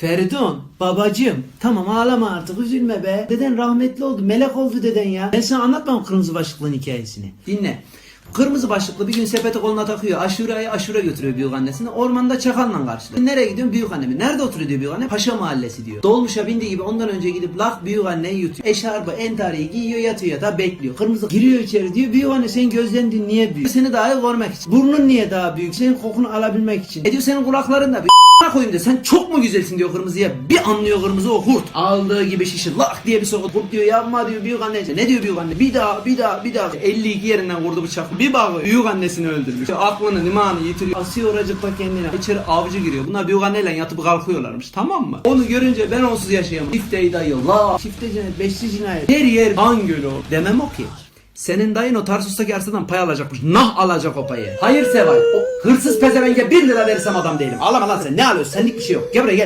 Feridun babacığım tamam ağlama artık üzülme be. Deden rahmetli oldu melek oldu deden ya. Ben sana anlatmam kırmızı başlıklının hikayesini. Dinle. Kırmızı başlıklı bir gün sepeti koluna takıyor. Aşure'ye aşure götürüyor büyük annesini. Ormanda çakanla karşılıyor. Nereye gidiyorsun? Büyük annemi. Nerede oturuyor diyor büyük anne? Paşa mahallesi diyor. Dolmuşa bindiği gibi ondan önce gidip lak büyük anneyi yutuyor. Eşarbı, entariyi giyiyor yatıyor yatağa bekliyor. Kırmızı giriyor içeri diyor. Büyük anne senin gözlerin niye büyük? Seni daha iyi görmek için. Burnun niye daha büyük? Senin kokunu alabilmek için. E diyor senin kulakların da a**ına koyayım diyor. Sen çok mu güzelsin diyor kırmızıya. Bir anlıyor kırmızı o hurt. Aldığı gibi şişi lak diye bir sokup hurt diyor yapma diyor büyük anne. Ne diyor büyük anne? Bir daha bir daha bir daha. 52 yerinden vurdu bıçak. Bir bakıyor büyük annesini öldürmüş. Aklını limanı yitiriyor. Asıyor oracıkta kendine. İçeri avcı giriyor. Bunlar büyük anneyle yatıp kalkıyorlarmış tamam mı? Onu görünce ben onsuz yaşayamam. Çifteyi dayı la. Çifte cinayet, beşli cinayet. Her yer kan gölü o. Demem o ki. Senin dayın o Tarsus'taki arsadan pay alacakmış. Nah alacak o payı. Hayır Seval. O hırsız pezevenge 1 lira verirsem adam değilim. Ağlama lan sen. Ne alıyorsun? Senlik bir şey yok. Gel buraya gel.